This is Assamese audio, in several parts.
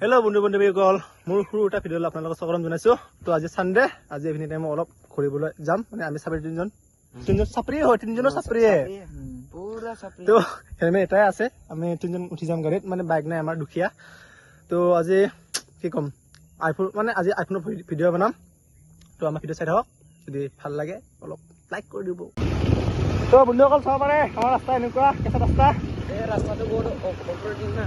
হেল্ল' বন্ধু বান্ধৱীসকল মোৰ সৰু এটা ভিডিঅ'লৈ আপোনালোকক স্বাগতম জনাইছোঁ। তো আজি চানডে আজি ইভিনিং টাইম অলপ ঘূৰিবলৈ যাম। মানে আমি চাপৰি তিনিজন। তিনিজন চাপৰিয়ে হয় তিনিজনৰ চাপৰিয়ে। পুৰা চাপৰি তো হেলমেট এটাই আছে। আমি তিনিজন উঠি যাম গাড়ীত। মানে বাইক নাই আমাৰ দুখীয়া। তো আজি কি ক'ম? আইফোন মানে আজি আইফোনৰ ভিডিঅ' বনাম। তো আমাৰ ভিডিঅ' চাই থাকক। যদি ভাল লাগে অলপ লাইক কৰি দিব। তো বন্ধুসকল চাব পাৰে আমাৰ ৰাস্তা এনেকুৱা। কেঁচা ৰাস্তা? এই ৰাস্তাটো বহুত না।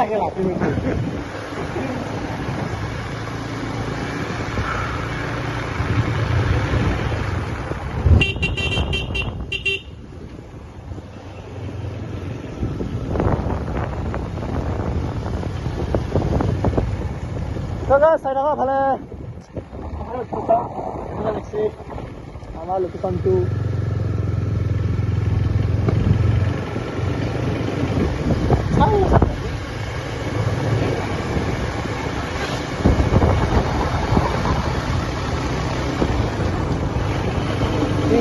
লাগে ৰাতি নেকি তো guys, চাই থাকক ভালে আমাৰ লোকেশ্যন এইফালে লিখছি আমাৰ লোকেশ্যনটো চাই তো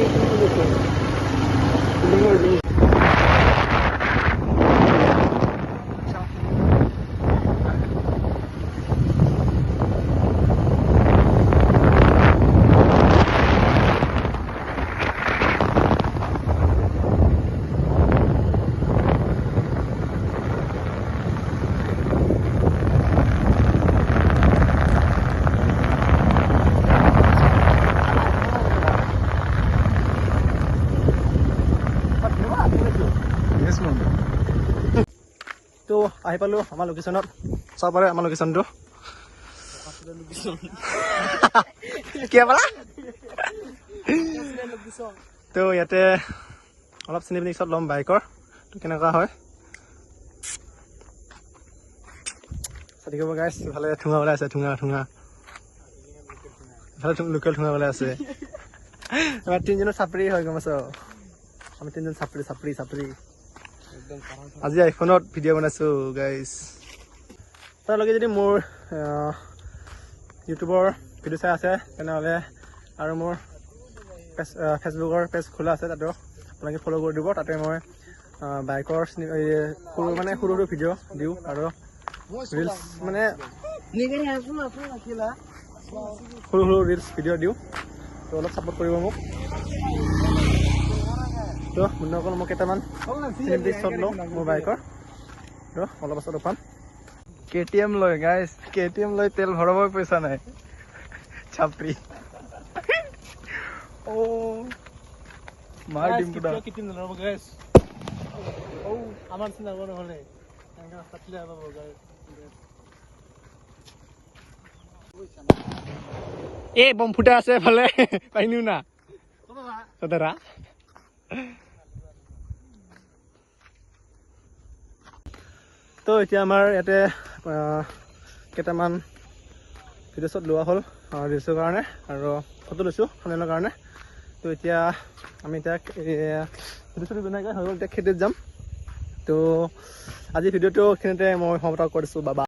আহি পালোঁ আমাৰ লোকেশ্যনত চাব পাৰে আমাৰ লোকেশ্যনটো তো ইয়াতে অলপ চিনি পিনি ল'ম বাইকৰ। তো কেনেকুৱা হয়? চাই গাইছ ইফালে ঠুঙা ওলাই আছে ঠুঙা ঠুঙা। ইফালে লোকেল ঠুঙা ওলাই আছে। আমাৰ তিনিজনৰ চাপৰি হয় গম পাইছ? আমি তিনিজন চাপৰি চাপৰি চাপৰি। আজি আইফোনত ভিডিঅ' বনাইছোঁ গাইজ আপোনালোকে যদি মোৰ ইউটিউবৰ ভিডিঅ' চাই আছে তেনেহ'লে আৰু মোৰ পেজ ফেচবুকৰ পেজ খোলা আছে তাতো আপোনালোকে ফ'ল' কৰি দিব। তাতে মই বাইকৰ সৰু মানে সৰু সৰু ভিডিঅ' দিওঁ আৰু ৰিলচ মানে সৰু সৰু ৰিলচ ভিডিঅ' দিওঁ। তো অলপ ছাপোৰ্ট কৰিব মোক। তো বন্ধুসকল মই কেইটামান চিনেমেটিক শ্বট লওঁ মোৰ বাইকৰ। তো অলপ পাছত পাম কে টি এম লয় গাইছ কে টি এম লৈ তেল ভৰাবই পইচা নাই। চাপৰি। অ মাৰ দিম পুৰা। আমাৰ চিন্তা কৰিব নহ'লে এনেকৈ ৰাস্তাত চিলাই পাব গাড়ী এই বম ফুটা আছে এফালে পাইনিও না দাদা তো এতিয়া আমাৰ ইয়াতে কেইটামান ভিডিঅ' শ্বট লোৱা হ'ল ৰিলচৰ কাৰণে আৰু ফটো লৈছোঁ থানেলৰ কাৰণে। তো এতিয়া আমি এতিয়া ভিডিঅ' বনাই হৈ গ'ল এতিয়া খেতিত যাম। তো আজি ভিডিঅ'টো এইখিনিতে মই সমাপ্ত কৰিছোঁ বাবা?